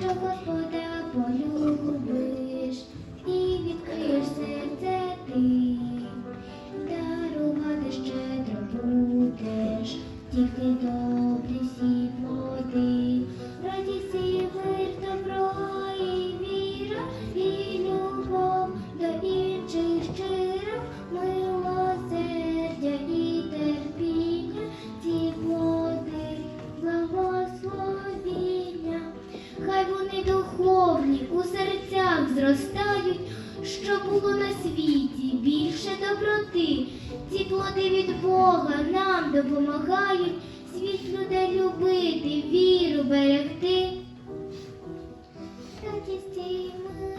що Господа полюбиш і відкриєш серце ти, дарувати щедро будеш, тільки до. у серцях зростають, що було на світі більше доброти. Ці плоди від Бога нам допомагають світ людей любити, віру берегти. Радість і ми